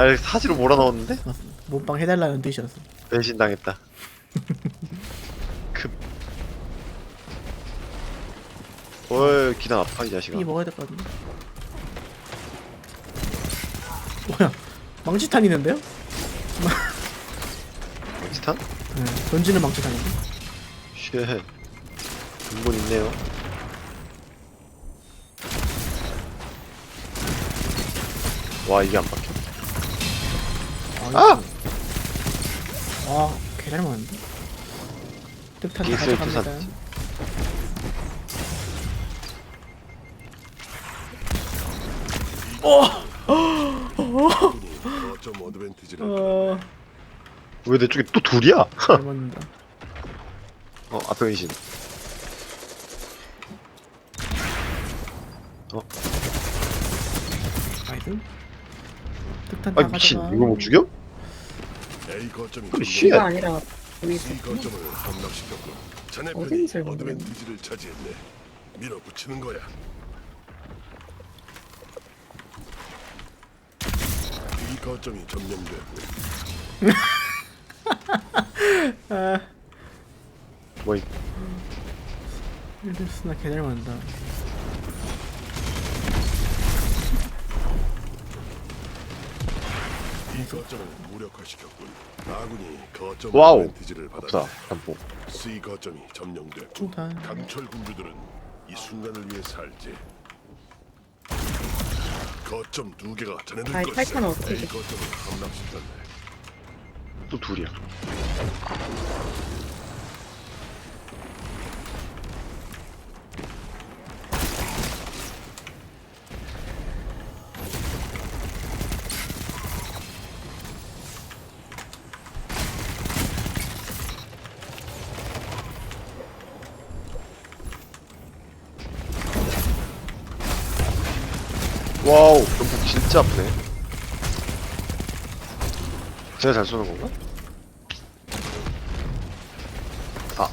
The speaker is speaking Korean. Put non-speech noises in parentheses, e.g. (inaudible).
아 사지로 몰아넣었는데? 몸빵 해달라는 뜻이었어. 배신당했다 급 어이 기나 아파 이 자식아 이 먹어야 될 것 같은데. 뭐야? 망치탄 있는데요? 망치탄? 네, 던지는 망치탄인데. 쉣 근본 있네요 와 이게 안 박혀 아! 아, 개잘 맞는데. 득탄 다 기술 가져갑니다. 거점 어드밴티지를 어, 왜 내 쪽에 또 둘이야? (laughs) 잘 맞는다. 어 앞에 은신 나이스. 득탄 다아 미친 가져가. 이거 못 죽여? A 거점이 쉣 이거 아니라 여기. 거점을 함락시켰고 자네 편이 어딘지 모르겠네. 어드밴티지를 차지했네. 밀어붙이는 거야. B 거점이 점령됐고 (laughs) 아, 뭐이 일드스나 개잘 맞는다. 거점을 무력화시켰군. 아군이 거점 와우. 어드밴티지를 없다 C 거점이 점령됐고. 강철 군주들은 이 순간을 위해 살지. 거점 두 개가 자네들 아이, 것이야. 탈탄은 어떻게 A 돼? 거점을 함락시켰네. 또 둘이야 와우. 전복 진짜 아프네. 제가 잘 쏘는 건가? 아